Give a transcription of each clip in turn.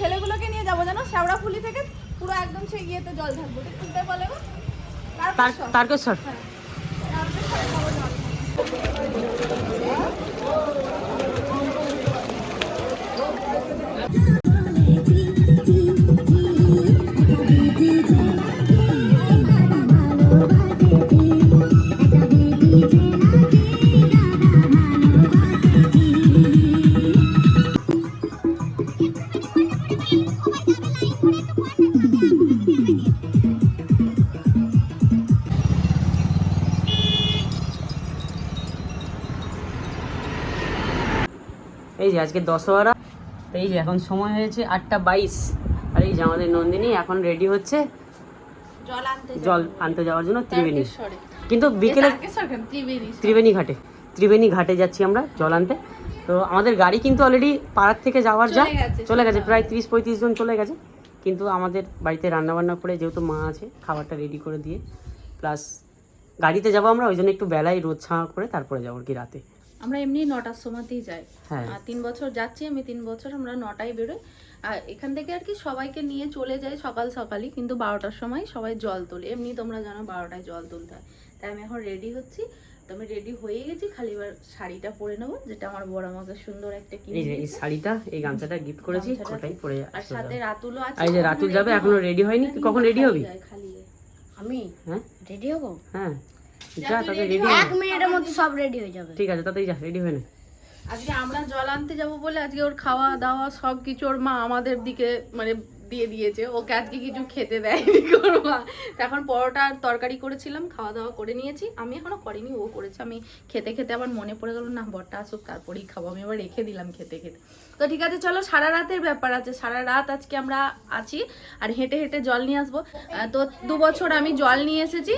ছেলেগুলোকে নিয়ে যাব জানো? শ্যাওড়াফুলি থেকে পুরো একদম সেই ইয়েতে জল থাকব তুলতে বলে তারকেশ্বর আজকে দশহরা। তো এই যে এখন সময় হয়েছে আটটা বাইশ। আর এই যে আমাদের নন্দিনী এখন রেডি হচ্ছে জল আনতে যাওয়ার জন্য ত্রিবেণী। কিন্তু বিকেলে? ত্রিবেণী। ঘাটে। ত্রিবেণী ঘাটে যাচ্ছি আমরা জল আনতে। তো আমাদের গাড়ি কিন্তু অলরেডি পাড়ার থেকে যাওয়ার যা চলে গেছে, প্রায় তিরিশ পঁয়ত্রিশ জন চলে গেছে। কিন্তু আমাদের বাড়িতে রান্না বান্না করে যেহেতু মা আছে খাবারটা রেডি করে দিয়ে। প্লাস গাড়িতে যাব আমরা ওই জন্য একটু বেলায় রোদ ছাঁ করে তারপরে যাব আর কি রাতে। আমরা এমনি নটার সময়তেই যাই। হ্যাঁ। আর তিন বছর যাচ্ছি আমি তিন বছর আমরা নটায় বেরোই। আর এখান থেকে আর কি সবাইকে নিয়ে চলে যাই সকাল সকালই কিন্তু বারোটার সময় সবাই জল তোলে। এমনি তোমরা জানো বারোটায় জল তুলতে হয়। তাই আমি এখন রেডি হচ্ছি। তো আমি রেডি হয়ে গেছি খালি এবার শাড়িটা পরে নেব যেটা আমার বড় আমাকে সুন্দর একটা কিনে এই যে এই দিয়েছে। শাড়িটা এই গামছাটা গিফট করেছি ওটাই পরে আর সাথে। রাতুলও আছে। এই যে রাতুল যাবে। এখনও রেডি হয়নি? তুই কখন রেডি হবি? খালি। আমি? হ্যাঁ। রেডি হব? হ্যাঁ। যা যা তাতে রেডি এক মিনিটের মধ্যে সব রেডি হয়ে যাবে। ঠিক আছে তাতেই যা রেডি হয়ে নে। আজকে আমরা জল আনতে যাব বলে আজকে ওর খাওয়া দাওয়া সব কিছু ওর মা আমাদের দিকে মানে দিয়ে দিয়েছে। ওকে আজকে কিছু খেতে দেয়নি এখন পরোটা আর তরকারি করেছিলাম খাওয়া দাওয়া করে নিয়েছি। আমি এখনও করিনি ও করেছে। আমি খেতে খেতে আবার মনে পড়ে গেল না বরটা আসুক তারপরেই খাব। আমি আবার রেখে দিলাম খেতে খেতে। তো ঠিক আছে চলো সারা রাতের ব্যাপার আছে সারা রাত আজকে আমরা আছি আর হেঁটে হেঁটে জল নিয়ে আসব। তো দু বছর আমি জল নিয়ে এসেছি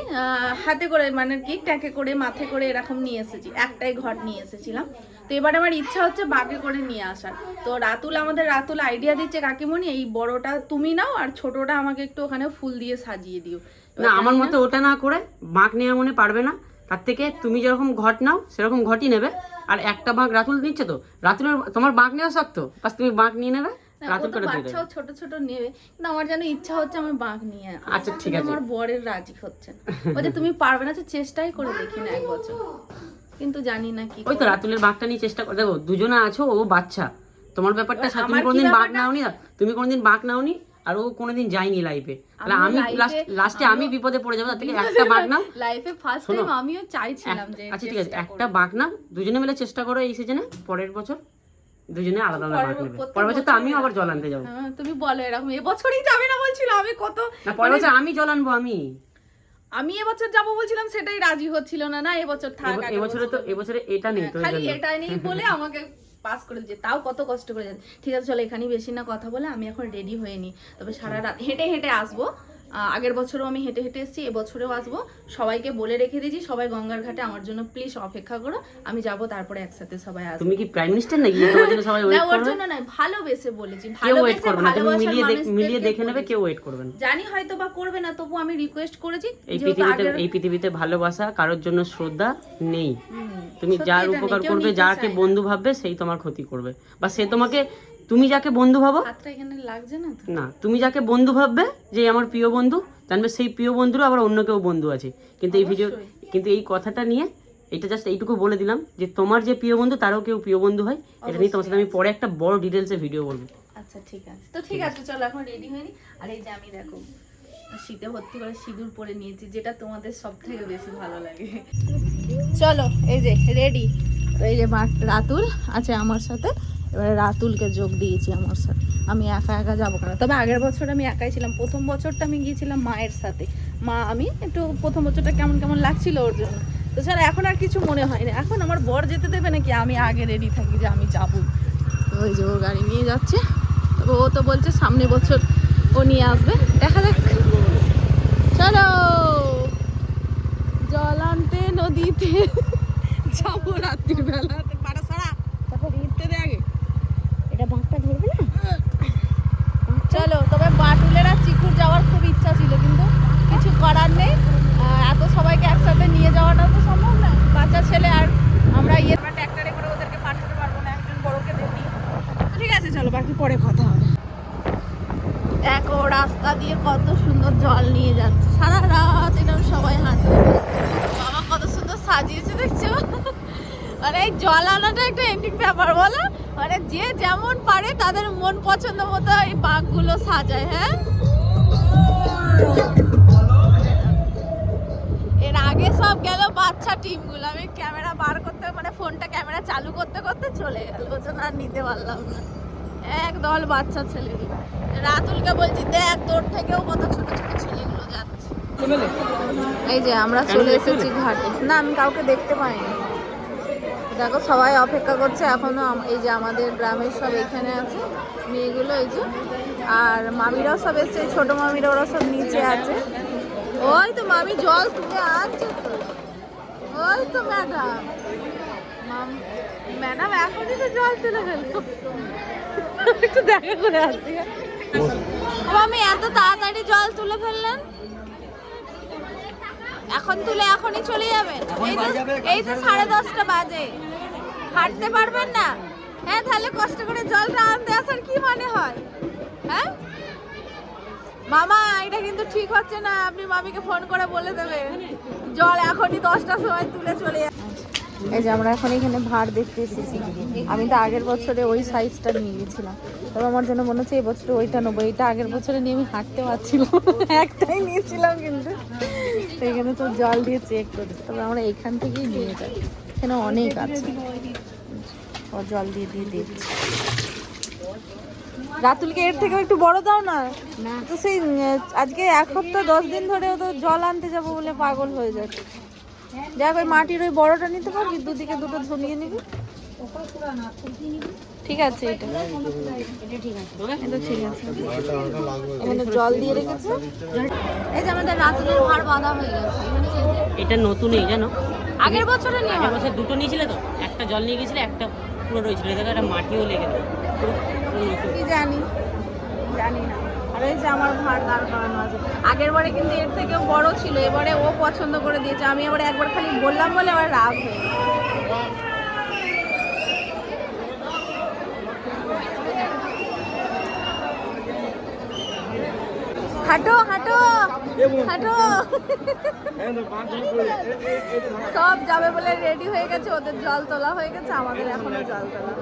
হাতে করে মানে কি ট্যাঁকে করে মাথে করে এরকম নিয়ে এসেছি একটাই ঘর নিয়ে এসেছিলাম। তো এবার আমার ইচ্ছা হচ্ছে বাগে করে নিয়ে আসার। তো রাতুল আমাদের রাতুল আইডিয়া দিচ্ছে কাকিমণি এই বড়টা তুমি নাও আর ছোটটা আমাকে একটু ওখানে ফুল দিয়ে সাজিয়ে দিও। না আমার মতে ওটা না করে বাঁক নেওয়া মনে পারবে না। তার থেকে তুমি যেরকম ঘট নাও সেরকম ঘটই নেবে। আর একটা বাঁক রাতুল নিচ্ছে তো? রাতুলের তোমার বাঁক নেওয়া শক্ত? বাস তুমি বাঁক নিয়ে নেবে রাতুল করে দিয়ে দেবে ছোট ছোট নেবে। কিন্তু আমার যেন ইচ্ছা হচ্ছে আমি বাঁক নিয়ে আচ্ছা, ঠিক আছে। আমার বরের রাজি হচ্ছে না। তুমি পারবে না তো চেষ্টাই করে দেখি না এক বছর। কিন্তু জানি না কি ওই তো রাতুলের বাঁকটা নিয়ে চেষ্টা করে। দেখো দুজনে আছো ও বাচ্চা। তোমার ব্যাপারটা তুমি কোনোদিন বাঁক? নাওনি? তুমি কোনোদিন বাঁক নাওনি? আর ও কোনোদিন যায়নি লাইফে তাহলে আমি লাস্টে আমি বিপদে পড়ে যাব তার থেকে একটা বাঁক লাইফে ফার্স্ট টাইম আমিও চাইছিলাম যে আচ্ছা ঠিক আছে একটা দুজনে মিলে চেষ্টা করো এই সিজনে পরের বছর। দুজনে আলাদা আলাদা নেবে। পরের বছর তো আমিও আবার জল আনতে যাব। হ্যাঁ, তুমি বলো এরকম এবছরই যাবে না বলছিল আমি কত না পরের বছর আমি জল আনব আমি। আমি এবছর যাব বলছিলাম সেটাই রাজি হচ্ছিল না না এবছর থাক এব- এবছরে তো এবছরে এটা নেই তো হ্যাঁ, খালি এটা নেই বলে আমাকে পাস করে দিচ্ছে তাও কত কষ্ট করে যাচ্ছে ঠিক আছে, চলো এখানেই বেশি না কথা বলে আমি এখন রেডি হয়ে নি। তবে সারা রাত হেঁটে হেঁটে আসব। আগের বছরও আমি হেঁটে হেঁটে এসেছি এবছরেও আসব। সবাইকে বলে রেখে দিয়েছি সবাই গঙ্গার ঘাটে আমার জন্য প্লিজ অপেক্ষা করো। আমি যাব তারপরে একসাথে সবাই আসব। তুমি কি প্রাইম মিনিস্টার নাকি? তোমার জন্য সবাই ওয়েট করবে না ওর জন্য নয় ভালোবেসে বলেছি ভালোবেসে ভালোবাসার মিলিয়ে দেখ- মিলিয়ে দেখে নেবে কেউ ওয়েট করবে না। জানি হয়তো বা করবে না তবু আমি রিকোয়েস্ট করেছি এই পৃথিবীতে এই পৃথিবীতে ভালোবাসা কারোর জন্য শ্রদ্ধা নেই। তুমি যার উপকার করবে যাকে বন্ধু ভাববে সেই তোমার ক্ষতি করবে। বা সে তোমাকে তুমি যাকে বন্ধু ভাবো? না তুমি যাকে বন্ধু ভাববে যে আমার প্রিয় বন্ধু জানবে সেই প্রিয় বন্ধুরও আবার অন্য কেউ বন্ধু আছে। কিন্তু এই ভিডিও কিন্তু এই কথাটা নিয়ে এটা জাস্ট এইটুকু বলে দিলাম যে তোমার যে প্রিয় বন্ধু তারও কেউ প্রিয় বন্ধু হয়। এটা নিয়ে তোমার সাথে আমি পরে একটা বড় ডিটেলসে ভিডিও বলব। আচ্ছা ঠিক আছে। তো ঠিক আছে চলো এখন রেডি হয়ে নি আর এই যে আমি দেখো শীতে ভর্তি করে সিঁদুর পরে নিয়েছি যেটা তোমাদের সব থেকে বেশি ভালো লাগে। চলো এই যে রেডি এই যে রাতুল আছে আমার সাথে। এবারে রাতুলকে যোগ দিয়েছি আমার সাথে। আমি একা একা যাব কেন? তবে আগের বছর আমি একাই ছিলাম। প্রথম বছরটা আমি গিয়েছিলাম মায়ের সাথে। মা, আমি একটু প্রথম বছরটা কেমন কেমন লাগছিল ওর জন্য। তো স্যার, এখন আর কিছু মনে হয় না এখন আমার বর যেতে দেবে নাকি? আমি আগে রেডি থাকি যে আমি যাব। ওই যে ও গাড়ি নিয়ে যাচ্ছে। তবে ও তো বলছে সামনে বছর ও নিয়ে আসবে। দেখা যাক। চলো! জল আনতে, নদীতে যাব রাত্রির বেলা পাড়া সারা তারপর উঠতে দে আগে এটা বাঁকটা ধরবে না চলো তবে বাটুলের আর চিকুর যাওয়ার খুব ইচ্ছা ছিল কিন্তু কিছু করার নেই। এত সবাইকে একসাথে নিয়ে যাওয়াটা তো সম্ভব না। বাচ্চা ছেলে আর আমরা ইয়ে ট্র্যাক্টরে করে ওদেরকে পাঠাতে পারব না একজন বড়কে দেখি ঠিক আছে চলো বাকি পরে কথা হবে। দেখো রাস্তা দিয়ে কত সুন্দর জল নিয়ে যাচ্ছে। সারা রাত এটা সবাই হাঁটবে বাবা কত সুন্দর সাজিয়েছে দেখছ? মানে এই জল আনাটা একটা এন্ডিং ব্যাপার বলো। মানে যে যেমন পারে তাদের মন পছন্দ মতো এই বাঘগুলো সাজায় হ্যাঁ? এর আগে সব গেল বাচ্চা টিমগুলো। আমি ক্যামেরা বার করতে মানে ফোনটা ক্যামেরা চালু করতে করতে চলে গেল। ওই জন্য আর নিতে পারলাম না। এক দল বাচ্চা ছেলেগুলো রাতুলকে বলছি দেখ তোর থেকেও কত ছোট ছোট ছেলেগুলো যাচ্ছে। এই যে আমরা চলে এসেছি ঘাটে। না আমি কাউকে দেখতে পাইনি। দেখো সবাই অপেক্ষা করছে এখনও এই যে আমাদের গ্রামের সব এখানে আছে মেয়েগুলো এই যে। আর মামিরাও সব এসছে ছোট মামিরা ওরা সব নিচে আছে। ওই তো মামি জল তুলে আনছে তো। ওই তো ম্যাডাম। ম্যাডাম এখনই তো জল তুলে গেল একটু দেখা করে আসছি আমি এত তাড়াতাড়ি জল তুলে ফেললেন? এখন তুলে এখনই চলে যাবেন। এই তো এই তো সাড়ে দশটা বাজে। হাঁটতে পারবেন না? হ্যাঁ তাহলে কষ্ট করে জলটা আনতে আসার কি মানে হয়? হ্যাঁ? মামা এটা কিন্তু ঠিক হচ্ছে না। আপনি মামিকে ফোন করে বলে দেবেন জল এখনই দশটার সময় তুলে চলে এই যে আমরা এখন এখানে ভাড় দেখতে এসেছি। আমি তো আগের বছরে ওই সাইজটা নিয়ে গেছিলাম। তবে আমার জন্য মনে হচ্ছে এই বছরে ওইটা নেব। এইটা আগের বছরে নিয়ে আমি হাঁটতে পারছিলাম একটাই নিয়েছিলাম কিন্তু। এখানে তো জল দিয়ে চেক করি তবে আমরা এখান থেকেই নিয়ে যাই। এখানে অনেক আছে। ও জল দিয়ে দিয়ে দেখছি রাতুলকে এর থেকে একটু বড় দাও না? না। তো সেই আজকে এক সপ্তাহ দশ দিন ধরে ও তো জল আনতে যাব বলে পাগল হয়ে যাচ্ছে। দেখ ওই মাটির ওই বড়টা নিতে পারবি? দুদিকে দুটো ঝুলিয়ে নিবি। ঠিক আছে এটা। এটা ঠিক আছে। এটা ঠিক আছে। এখানে জল দিয়ে রেখেছে। এই যে আমাদের রাতুলের ভাড় বাঁধা হয়ে গেছে। এটা নতুনই জানো? আগের বছরে নিয়ে আগের বছর দুটো নিয়েছিলে তো? একটা জল নিয়ে গেছিলে একটা পুরো রয়েছিল। দেখো একটা মাটিও লেগে কি জানি জানি না। আর এই যে আমার ভাড় দাঁড় করানো আছে। আগের বারে কিন্তু এর থেকেও বড় ছিল এবারে ও পছন্দ করে দিয়েছে। আমি এবারে একবার খালি বললাম বলে আবার রাগ হয়ে হাঁটো হাঁটো হাঁটো। সব যাবে বলে রেডি হয়ে গেছে, ওদের জল তোলা হয়ে গেছে, আমাদের এখনও জল তোলা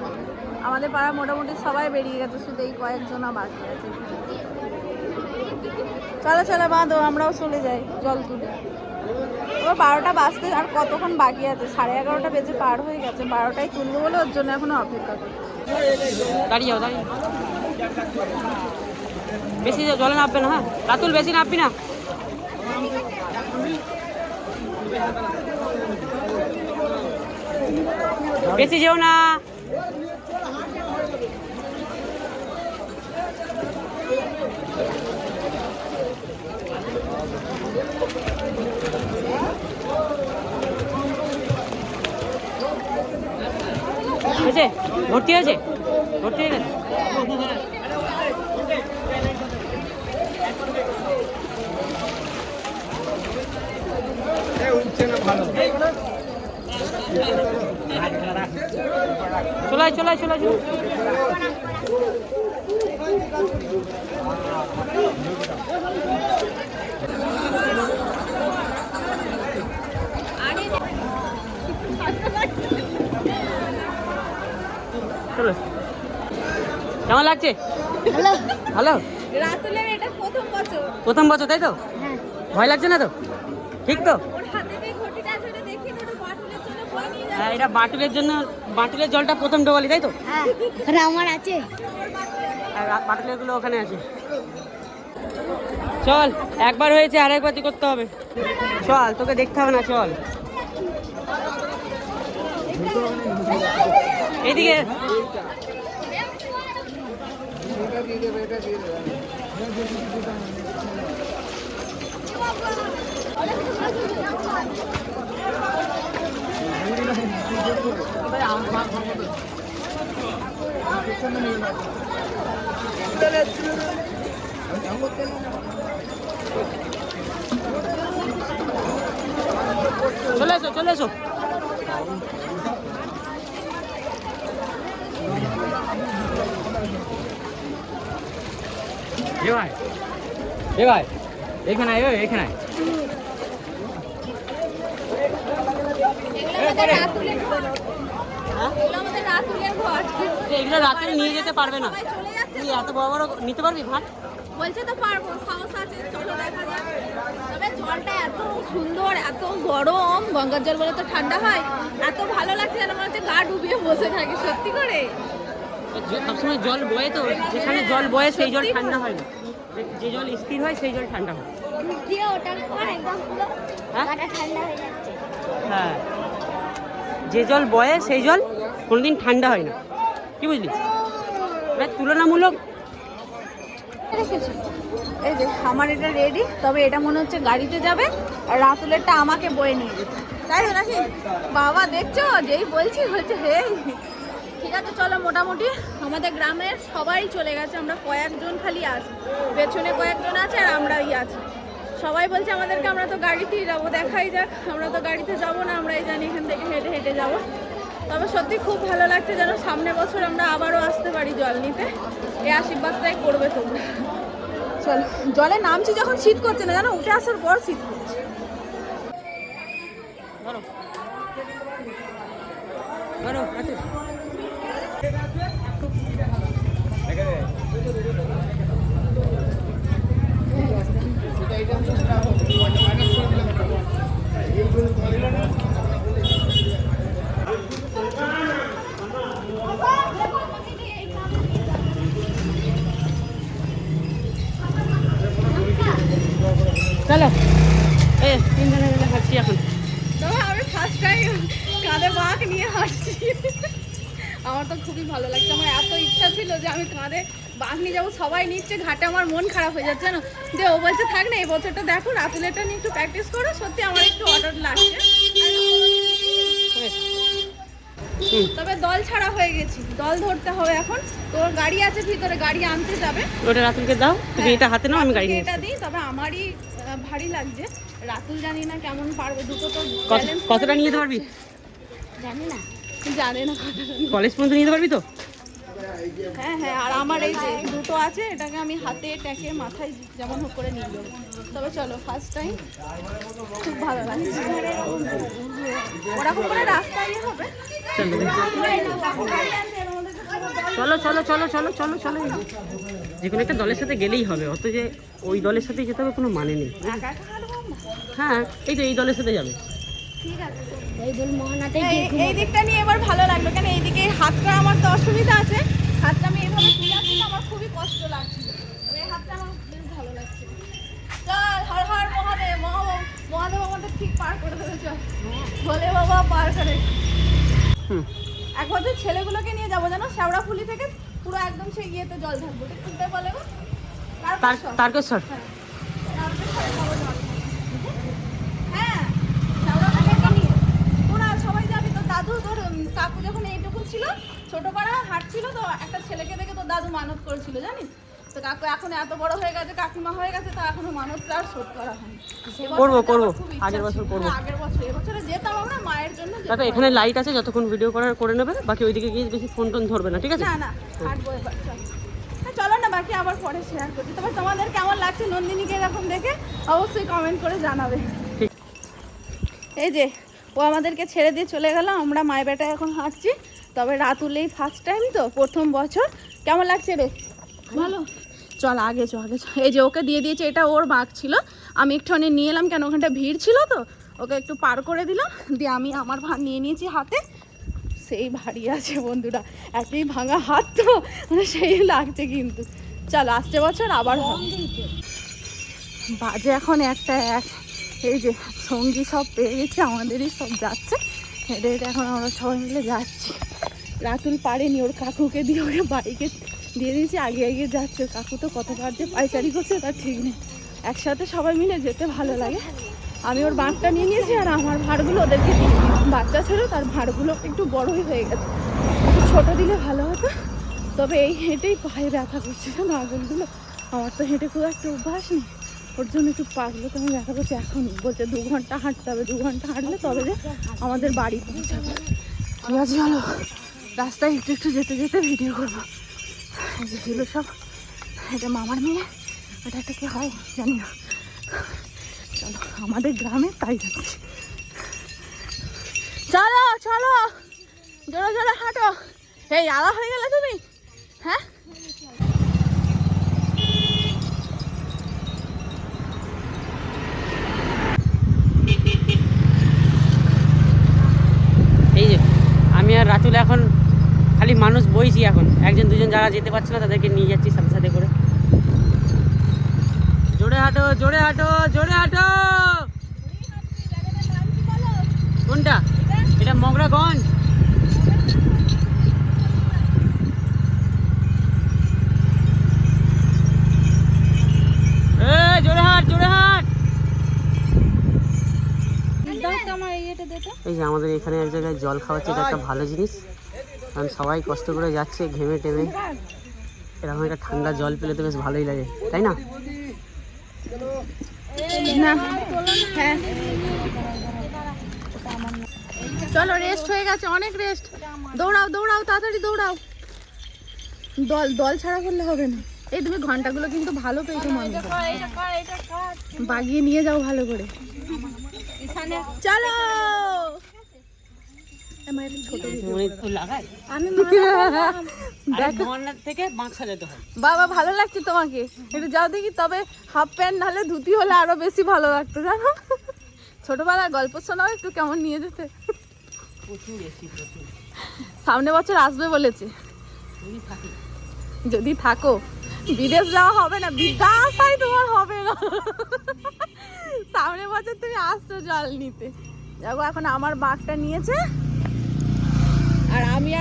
আমাদের পাড়া মোটামুটি সবাই বেরিয়ে গেছে, শুধু এই কয়েকজন বাকি আছে। চলো চলো, বাঁধো, আমরাও চলে যাই, জল তুলে। এবার বারোটা বাজতে আর কতক্ষণ বাকি আছে? সাড়ে এগারোটা বেজে পার হয়ে গেছে, বারোটায় তুলবো বলে ওর জন্য এখনও অপেক্ষা করছি। দাঁড়িয়ে দাঁড়িয়ে। বেশি জলে নামবে না হ্যাঁ? রাতুল, বেশি নামবি না? বেশি যেও না। ভর্তি হয়েছে? ভর্তি গেছে? চলাই চলাই চলাই চলাই। চলো কেমন লাগছে? হ্যালো ভালো? রাতুলের এটা প্রথম বছর। প্রথম বছর তাই তো? হ্যাঁ। ভয় লাগছে না তো? ঠিক তো ওর হাতে যে ঘটিটা আছে ওটা দেখি তো ওটা বাটুলের জন্য বই নিয়ে যাবে হ্যাঁ এটা বাটুলের জন্য বাটুলের জলটা প্রথম ডোবালি তাই তো? হ্যাঁ। আমার আছে। আর রা- বাটুলেরগুলো ওখানে আছে। চল একবার হয়েছে আর একবার করতে হবে। চল তোকে দেখতে হবে না চল। এইদিকে। চলে এসো চলে এসো এ ভাই এ ভাই এখানে আয় ওই, এখানে আয়। এগুলো আমাদের রাতুলের ঘর এগুলো আমাদের রাতুলের ঘর এগুলো রাতে নিয়ে যেতে পারবে না। তুই এত বড় বড় নিতে পারবি ভাত? বলছে তো পারব সাহস আছে চলো দেখা যাক। তবে জলটা এত সুন্দর এত গরম গঙ্গার জল বলে তো ঠান্ডা হয় এত ভালো লাগছে যেন মনে হচ্ছে গা ডুবিয়ে বসে থাকি সত্যি করে? সবসময় জল বয়ে তো যেখানে জল বয়ে সেই জল ঠান্ডা হয় না। যে- জল স্থির হয় সেই জল ঠান্ডা হয়। দিয়ে ওটার একদম পুরো হ্যাঁ? ঠান্ডা হয়ে যাচ্ছে। হ্যাঁ। যে জল বয়ে, সেই জল কোনোদিন ঠান্ডা হয় না। কি বুঝলি? তুলনামূলক এই যে, আমার এটা রেডি তবে এটা মনে হচ্ছে গাড়িতে যাবে, আর রাতুলেরটা আমাকে বয়ে নিয়ে যেতে তাই তো নাকি? বাবা, দেখছ? যেই বলছি, বলছে হে ঠিক আছে, চলো, মোটামুটি আমাদের গ্রামের সবাই চলে গেছে, আমরা কয়েকজন খালি আছি, পেছনে কয়েকজন আছে, আর আমরাই আছি। সবাই বলছে আমাদেরকে আমরা তো গাড়িতেই যাব দেখাই যাক। আমরা তো গাড়িতে যাব না আমরাই জানি এখান থেকে হেঁটে হেঁটে যাব। তবে সত্যি খুব ভালো লাগছে যেন সামনে বছর আমরা আবারও আসতে পারি জল নিতে। এই আশীর্বাদটাই করবে তোমরা। চলো জলে নামছি যখন শীত করছে না জানো? উঠে আসার পর শীত করছে। ধরো। ধরো নিয়ে যাব সবাই নিচ্ছে ঘাটে আমার মন খারাপ হয়ে যাচ্ছে জানো? যে ও বলছে থাক না এই বছরটা দেখো রাতুলেটা নিয়ে একটু প্র্যাকটিস করো সত্যি আমার একটু অর্ডার লাগছে। তবে দল ছাড়া হয়ে গেছি দল ধরতে হবে এখন তোর গাড়ি আছে ভিতরে গাড়ি আনতে যাবে। ওটা রাতুলকে দাও তুমি এটা হাতে নাও আমি গাড়ি নিয়ে এটা দিই তবে আমারই ভারী লাগছে। রাতুল জানি না কেমন পারবে দুটো তো কতটা নিয়ে যেতে পারবি? জানি না জানে না কলেজ পর্যন্ত নিয়ে যেতে পারবি তো? হ্যাঁ হ্যাঁ আর আমার এই যে দুটো আছে এটাকে আমি হাতে ট্যাকে মাথায় যেমন হোক করে নিয়ে যাব তবে চলো ফার্স্ট টাইম খুব ভালো লাগছে ওরকম করে রাস্তা ইয়ে হবে? চলো চলো চলো চলো চলো চলো চলো। যে কোনো একটা দলের সাথে গেলেই হবে অত যে ওই দলের সাথে যেতে হবে কোনো মানে নেই? হ্যাঁ এই তো এই দলের সাথে যাবে। ঠিক আছে এই দোল মহানাতে এই গিয়ে এই দিকটা নিয়ে এবার ভালো লাগল। কেন এইদিকে এই হাতটা আমার তো অসুবিধা আছে। হাতটা আমি এভাবে তুলে আসছি তো আমার খুবই কষ্ট লাগছিল। এই হাতটা আমার বেশ ভালো লাগছে চল হর হর মহাদেব মহাদেব মহাদেব আমাদের ঠিক পার করে দেবে চল। ভোলে বাবা পার করে। হুম। এক বছর ছেলেগুলোকে নিয়ে যাব জানো? শেওড়াফুলি থেকে পুরো একদম সেই ইয়েতে জল ঢালবো ঠিক বলে গো? তার তারপর তারকেশ্বর তারপরে যাব জল। হ্যাঁ, শেওড়াফুলিকে নিয়ে। তোরা সবাই যাবি, তোর দাদু তোর উম, কাকু যখন এইটুকু ছিল ছোট পাড়া হাঁটছিল তো একটা ছেলেকে দেখে তোর দাদু মানত করেছিল জানিস তো কাকু এখন এত বড় হয়ে গেছে কাকিমা হয়ে গেছে তো এখনও মানতটা আর শোধ করা হয়নি করব, করব। আগের বছর করব। আগের বছর এবছরে যেতাম আমরা মায়ের জন্য যেতাম। এখানে লাইট আছে যতক্ষণ ভিডিও করার করে নেবে বাকি ওইদিকে গিয়ে বেশি ফোন টোন ধরবে না ঠিক আছে না না চল। হ্যাঁ, চলো না বাকি আবার পরে শেয়ার করছি তবে তোমাদের কেমন লাগছে নন্দিনীকে এরকম দেখে অবশ্যই কমেন্ট করে জানাবে ঠিক। এই যে ও আমাদেরকে ছেড়ে দিয়ে চলে গেল আমরা মায়ের বেটা এখন হাঁটছি তবে রাতুলেই ফার্স্ট টাইম তো প্রথম বছর। কেমন লাগছে রে? ভালো। চল আগে চ আগে চ এই যে ওকে দিয়ে দিয়েছে এটা ওর বাঘ ছিল। আমি একটুখানি নিয়ে এলাম কেন ওখানটা ভিড় ছিল তো? ওকে একটু পার করে দিলাম দিয়ে আমি আমার ভাগ নিয়ে নিয়েছি হাতে। সেই ভারী আছে বন্ধুরা একই ভাঙা হাত তো মানে সেই লাগছে কিন্তু। চল আসছে বছর আবার বাজে এখন একটা এক। এই যে সঙ্গী সব পেয়ে গেছে আমাদেরই সব যাচ্ছে। হেঁটে হেঁটে এখন আমরা সবাই মিলে যাচ্ছি। রাতুল পারেনি, ওর কাকুকে দিয়ে ওকে বাইকে দিয়ে দিয়েছি, আগে আগে যাচ্ছে। কাকু তো কতবার যে পাইচারি করছে, তার ঠিক নেই। একসাথে সবাই মিলে যেতে ভালো লাগে। আমি ওর বাঁধটা নিয়ে নিয়েছি আর আমার ভাড়গুলো ওদেরকে বাচ্চা ছিল, তার ভাড়গুলো একটু বড়ই হয়ে গেছে। একটু ছোটো দিলে ভালো হতো। তবে এই হেঁটেই পায়ে ব্যথা করছিল না আগুনগুলো আমার তো হেঁটে খুব একটা অভ্যাস নেই। ওর জন্য একটু পাগলো তো আমি ব্যথা করছি। এখন বলছে দু ঘণ্টা হাঁটতে হবে, দু ঘণ্টা হাঁটলে তবে যে আমাদের বাড়ি পৌঁছাবে। ঠিক আছে রাস্তায় একটু একটু যেতে যেতে ভিডিও করব। এগুলো সব এটা মামার মেয়ে এটা একটা কি হয় জানি না। চলো, আমাদের গ্রামে তাই যাচ্ছি চলো চলো, জোরে জোরে হাঁটো। এই, আলা হয়ে গেলে তুমি? হ্যাঁ? এই যে, আমি আর রাতুল এখন খালি মানুষ বইছি এখন। একজন দুজন যারা যেতে পারছে না তাদেরকে নিয়ে যাচ্ছি সাথে সাথে করে। জোরে হাঁটো জোরে হাঁটো জোরে হাঁটো! কোনটা? এটা মগরাগঞ্জ এই যে আমাদের এখানে এক জায়গায় জল খাওয়াচ্ছে এটা একটা ভালো জিনিস। কারণ সবাই কষ্ট করে যাচ্ছে ঘেমে টেমে। এরকম একটা ঠান্ডা জল পেলে তো বেশ ভালোই লাগে, তাই না? হ্যাঁ। চলো রেস্ট হয়ে গেছে, অনেক রেস্ট দৌড়াও দৌড়াও, তাড়াতাড়ি দৌড়াও। দল দল ছাড়া করলে হবে না। এই তুমি ঘন্টাগুলো কিন্তু ভালো পেয়েছ মানুষ বাগিয়ে নিয়ে যাও ভালো করে। চলো! বাবা ভালো লাগছে তোমাকে। একটু যাও দেখি তবে হাফ প্যান্ট নাহলে ধুতি হলে আরও বেশি ভালো লাগতো জানো? ছোটবেলার গল্প শোনাও একটু কেমন নিয়ে যেতে। সামনে বছর আসবে বলেছে। যদি যদি থাকো বিদেশ যাওয়া হবে না বিদ্যাশাই তোমার হবে না। সামনে বছর তুমি আসছো জল নিতে। দেখো এখন আমার বাঘটা নিয়েছে।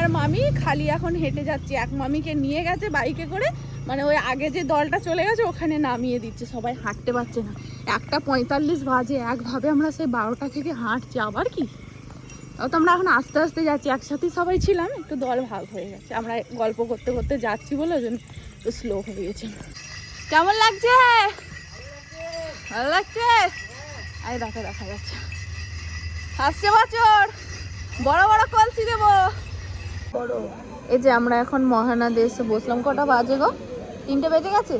আর মামি খালি এখন হেঁটে যাচ্ছি। এক মামিকে নিয়ে গেছে বাইকে করে। মানে ওই আগে যে দলটা চলে গেছে, ওখানে নামিয়ে দিচ্ছে। সবাই হাঁটতে পারছে না। একটা পঁয়তাল্লিশ বাজে, একভাবে আমরা সেই বারোটা থেকে হাঁটছি। আবার কি? তো আমরা এখন আস্তে আস্তে যাচ্ছি। একসাথেই সবাই ছিলাম, একটু দল ভাগ হয়ে গেছে। আমরা গল্প করতে করতে যাচ্ছি বলে ওই জন্য স্লো হয়ে গেছে। কেমন লাগছে? ভালো লাগছে? আরে দেখা দেখা যাচ্ছে। আসছে বছর। বড় বড় কলসি দেবো। এই যে আমরা এখন মহানাদে এসে বসলাম। কটা বাজে গো? তিনটে বেজে গেছে?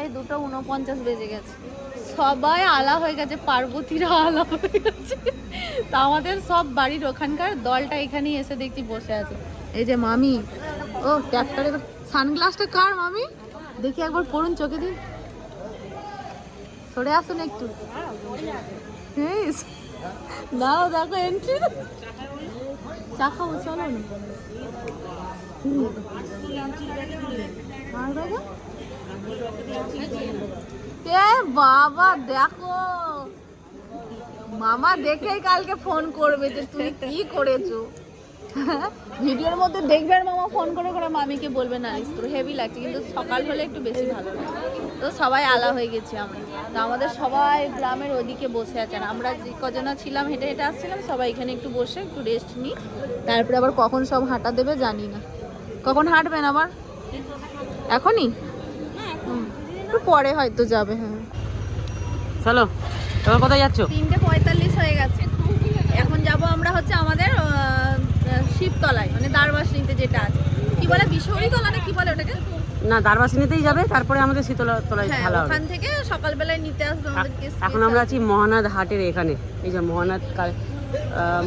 এই দুটো উনপঞ্চাশ বেজে গেছে। সবাই আলা হয়ে গেছে পার্বতীরা আলা হয়ে গেছে। তা আমাদের সব বাড়ির ওখানকার দলটা এখানেই এসে দেখছি বসে আছে। এই যে মামি ও ট্র্যাক্টরের সানগ্লাসটা কার মামি? দেখি একবার পড়ুন চোখে দিন। সরে আসুন একটু। এই, দাও দেখো এন্ট্রি চা খাব চলো এ বাবা দেখো মামা দেখেই কালকে ফোন করবে যে তুমি কি করেছ। ভিডিওর মধ্যে দেখবে আর মামা ফোন করে করে মামিকে বলবে, না হেভি লাগছে, কিন্তু সকাল হলে একটু বেশি ভালো লাগে। তো সবাই আলা হয়ে গেছি আমরা। তো আমাদের সবাই গ্রামের ওদিকে বসে আছেন। আমরা যে কজনা ছিলাম হেঁটে হেঁটে আসছিলাম সবাই এখানে একটু বসে একটু রেস্ট নিই তারপরে আবার কখন সব হাঁটা দেবে জানি না। কখন হাঁটবেন আবার? এখনই? একটু পরে হয়তো যাবে হ্যাঁ। চলো এবার কোথায় যাচ্ছ? তিনটে পঁয়তাল্লিশ হয়ে গেছে। এখন যাব আমরা হচ্ছে আমাদের শিবতলায় মানে দ্বারবাসনীতে যেটা আছে। কি বলে? বিশ্বরী তলা না কি বলে ওটাকে? না দারবাসিনীতেই যাবে তারপরে আমাদের শীতলা তলায় হ্যাঁ হবে। ওখান থেকে সকালবেলায় নিতে আসবে আমাদেরকে এখন আমরা আছি মহানাদ হাটের এখানে। এই যে মহানাদ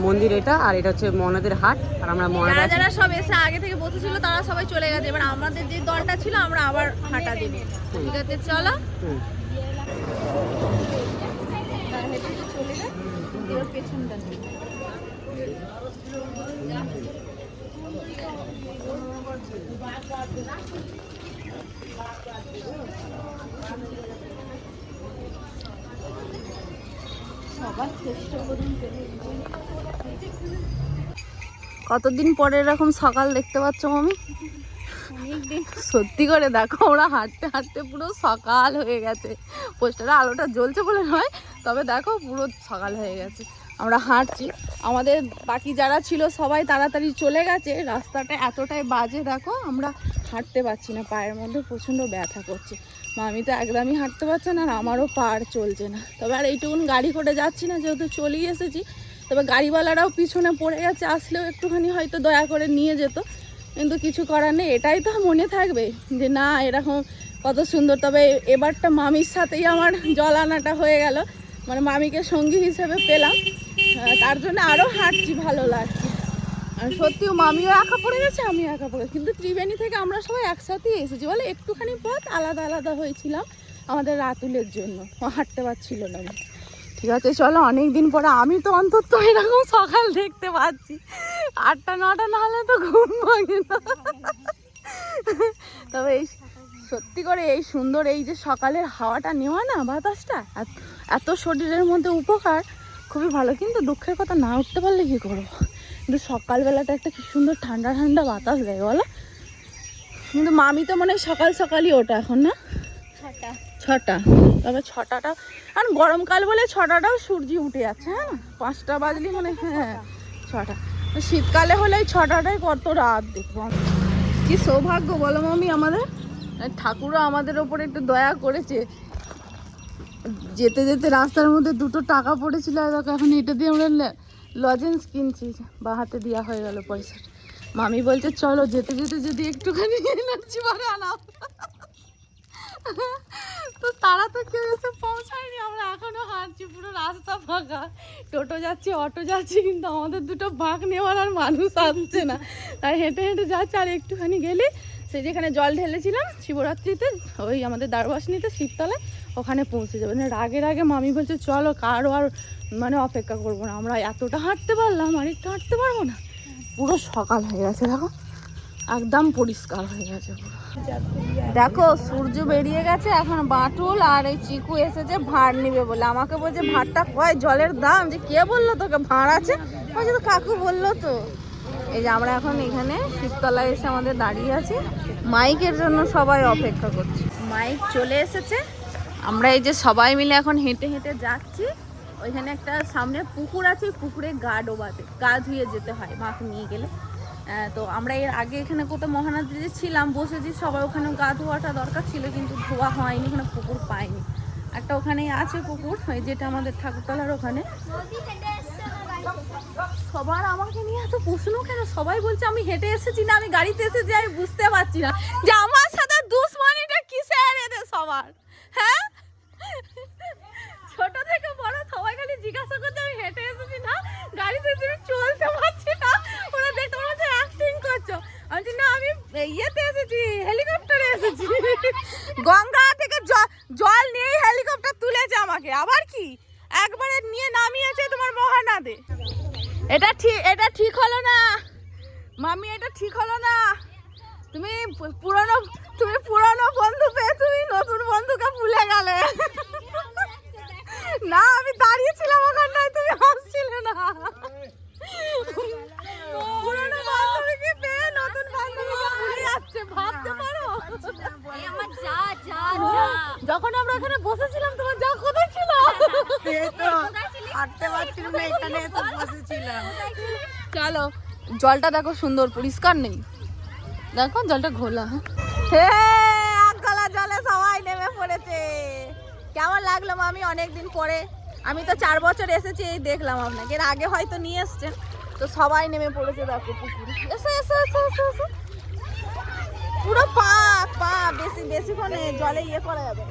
মন্দির এটা আর এটা হচ্ছে মহানাদের হাট আর আমরা মহানাদ যারা সব এসে আগে থেকে বসেছিল তারা সবাই চলে গেছে। এবার আমাদের যে দলটা ছিল আমরা আবার হাঁটা দিব ঠিক আছে চলো। পেছনটা নেই। সবার চেষ্টা করুন কতদিন পরে এরকম সকাল দেখতে পাচ্ছ মামি? সত্যি করে দেখো ওরা হাঁটতে হাঁটতে পুরো সকাল হয়ে গেছে। পোস্টারে আলোটা জ্বলছে বলে নয় তবে দেখো পুরো সকাল হয়ে গেছে। আমরা হাঁটছি। আমাদের বাকি যারা ছিল সবাই তাড়াতাড়ি চলে গেছে। রাস্তাটা এতটাই বাজে, দেখো, আমরা হাঁটতে পারছি না। পায়ের মধ্যে প্রচণ্ড ব্যথা করছে। মামি তো একদমই হাঁটতে পারছে না আর আমারও পা আর চলছে না। তবে আর এইটুকুন গাড়ি করে যাচ্ছি না, যেহেতু চলেই এসেছি। তবে গাড়িওয়ালারাও পিছনে পড়ে গেছে, আসলেও একটুখানি হয়তো দয়া করে নিয়ে যেত। কিন্তু কিছু করার নেই, এটাই তো মনে থাকবে যে না, এরকম কত সুন্দর। তবে এবারটা মামির সাথেই আমার জল আনাটা হয়ে গেল। মানে মামিকে সঙ্গী হিসেবে পেলাম। তার জন্য আরও হাঁটছি, ভালো লাগছে। আর সত্যিও মামিও একা পড়ে গেছে, আমিও একা পড়ে কিন্তু ত্রিবেণী থেকে আমরা সবাই একসাথেই এসেছি বলে একটুখানি পথ আলাদা আলাদা হয়েছিলাম আমাদের রাতুলের জন্য। হাঁটতে পারছিল না। ঠিক আছে, চলো অনেক দিন পরে আমি তো অন্তত এরকম সকাল দেখতে পাচ্ছি। আটটা, নটা না হলে তো ঘুম ভাঙে না। তবে এই সত্যি করে এই সুন্দর এই যে সকালের হাওয়াটা নেওয়া না বাতাসটা এত শরীরের মধ্যে উপকার। খুবই ভালো কিন্তু দুঃখের কথা না উঠতে পারলে কী করব? কিন্তু সকালবেলাটা একটা কি সুন্দর ঠান্ডা ঠান্ডা বাতাস দেয় বলো? কিন্তু মামি তো মনে হয় সকাল সকালই ওটা এখন না? ছটা। ছটা। তবে ছটাটা আর গরমকাল বলে ছটাটাও সূর্য উঠে যাচ্ছে হ্যাঁ? পাঁচটা বাজলি মানে হ্যাঁ ছটা। শীতকালে হলে এই ছটাটাই কত রাত দেখব। কি সৌভাগ্য বলো মামি আমাদের? ঠাকুরও আমাদের ওপরে একটু দয়া করেছে। যেতে যেতে রাস্তার মধ্যে দুটো টাকা পড়েছিল, আর দেখো এখন এটা দিয়ে আমরা লজেন্স কিনছি। বা হাতে দেওয়া হয়ে গেল পয়সাটা মামি বলছে, চলো যেতে যেতে যদি একটুখানি এনার্জি বাড়ে আনাও তো তারা তো কেউ এসে পৌঁছায়নি। আমরা এখনও হাঁটছি পুরো রাস্তা ফাঁকা। টোটো যাচ্ছে, অটো যাচ্ছে, কিন্তু আমাদের দুটো বাঁক নেওয়ার আর মানুষ আসছে না। তাই হেঁটে হেঁটে যাচ্ছে, আর একটুখানি গেলে সেই যেখানে জল ঢেলেছিলাম শিবরাত্রিতে, ওই আমাদের দ্বারবাসনীতে শিবতলায় ওখানে পৌঁছে যাবে। মানে রাগে রাগে মামি বলছে, চলো কারও আর মানে অপেক্ষা করব না। আমরা এতটা হাঁটতে পারলাম আর একটু হাঁটতে পারব না? পুরো সকাল হয়ে গেছে, দেখো। একদম পরিষ্কার হয়ে গেছে দেখো, সূর্য বেরিয়ে গেছে, এখন বাটুল আর এই চিকু এসেছে ভাড় নিবে বলে। আমাকে বলছে ভাড়টা কয়? জলের দাম? যে, কে বলল তোকে? ভাড় আছে? বলছে, তো কাকু বলল তো। এই যে, আমরা এখন এখানে শিবতলায় এসে আমাদের দাঁড়িয়ে আছি। মাইকের জন্য সবাই অপেক্ষা করছে। মাইক চলে এসেছে। আমরা এই যে সবাই মিলে এখন হেঁটে হেঁটে যাচ্ছি। ওইখানে একটা সামনে পুকুর আছে পুকুরে গা ডোবাতে, গা ধুয়ে যেতে হয়, মাকে নিয়ে গেলে। তো আমরা এর আগে এখানে কোথাও মহানদীতে ছিলাম, বসেছি, সবাই ওখানে গা ধোয়াটা দরকার ছিল, কিন্তু ধোয়া হয়নি, ওখানে পুকুর পাইনি। একটা ওখানে আছে পুকুর যেটা আমাদের ঠাকুরতলার ওখানে। সবার আমাকে নিয়ে এত প্রশ্ন কেন? সবাই বলছে, আমি হেঁটে এসেছি না, আমি গাড়িতে এসেছি, আমি বুঝতে পারছি না। যে আমার সাথে দুশ্মনীটা কিসের এদের সবার? হ্যাঁ ছোট থেকে বড় সবাই খালি জিজ্ঞাসা করছে, আমি হেঁটে এসেছি না? গাড়িতে আমি চলতে পারছি না? ওরা দেখতে পাচ্ছে অ্যাক্টিং করছ। আমি না, আমি ইয়েতে এসেছি হেলিকপ্টারে এসেছি। গঙ্গা থেকে জল নিয়ে হেলিকপ্টার তুলেছে আমাকে। আবার কি? একবারে নিয়ে নামিয়েছে তোমার মহানাদে। এটা ঠিক এটা ঠিক হলো না। মামি এটা ঠিক হলো না। তুমি পুরনো তুমি পুরনো বন্ধু পেয়ে তুমি নতুন বন্ধুকে ভুলে গেলে। না আমি দাঁড়িয়েছিলাম ওখানটায় তুমি হাসছিলে না। পুরনো বান্ধবীকে পেয়ে নতুন বান্ধবীকে ভুলে যাচ্ছে ভাবতে পারো? আমার যা যা যখন আমরা এখানে বসেছিলাম তোমার যা কোথায় ছিল হাঁটতে পারছিলাম না এখানে এসে বসেছিলাম। চলো জলটা দেখো সুন্দর পরিষ্কার নেই। দেখো জলটা ঘোলা হে এক গলা জলে সবাই নেমে পড়েছে কেমন আমি অনেক দিন পরে। আমি তো চার বছর এসেছি, এই দেখলাম আপনাকে। এর আগে হয়তো নিয়ে এসছেন। তো সবাই নেমে পড়েছে দেখো পুকুরে। এসো এসো এসো এসো এসো। পুরো পা পা, বেশি বেশিক্ষণে জলে ইয়ে করা যাবে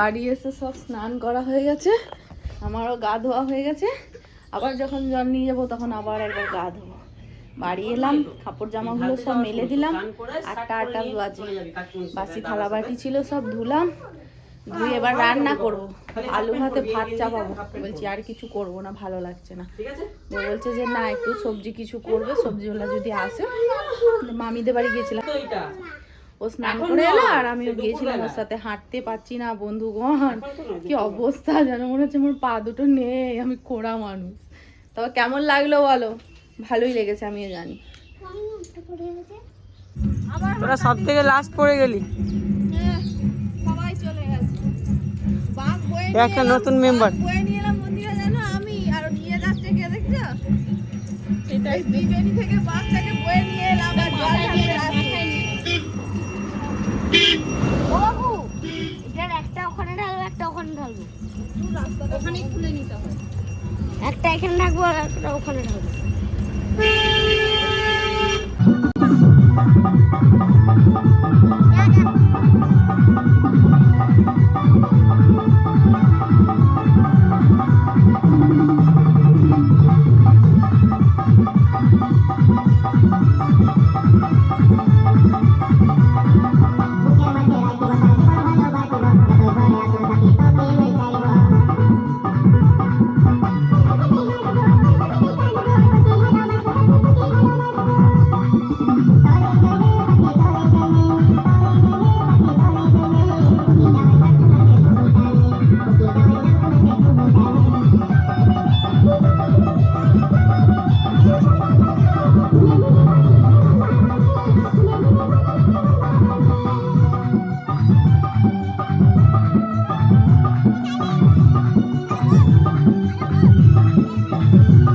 বাড়ি এসে সব স্নান করা হয়ে গেছে আমারও গা ধোয়া হয়ে গেছে। আবার যখন জল নিয়ে যাব তখন আবার একবার গা ধোবো বাড়ি এলাম কাপড় জামাগুলো সব মেলে দিলাম আটটা আটটা বাজে বাসি থালা বাটি ছিল সব ধুলাম। ধুয়ে এবার রান্না করব। আলু ভাতে ভাত চাপাবো। বলছি আর কিছু করব না ভালো লাগছে না। ও বলছে যে না একটু সবজি কিছু করবে সবজিওয়ালা যদি আসে। মামিদের বাড়ি এইটা। ও স্নান করে এলো আর আমিও গিয়েছিলাম ওর সাথে হাঁটতে পারছি না বন্ধুগণ। কি অবস্থা যেন মনে হচ্ছে আমার পা দুটো নেই আমি কোড়া মানুষ। তবে কেমন লাগল বলো? ভালোই লেগেছে আমিও জানি। তোরা সব থেকে লাস্ট পড়ে গেলি? একটা নতুন মেম্বার আমি এটাই বিজেপি থেকে বাঘটাকে বয়ে নিয়ে এলাম আর জল বাবু এটার একটা ওখানে ঢালবো একটা ওখানে ঢালবো। ওখানেই খুলে নিতে হবে। একটা এখানে রাখব আর একটা ওখানে ঢালবো।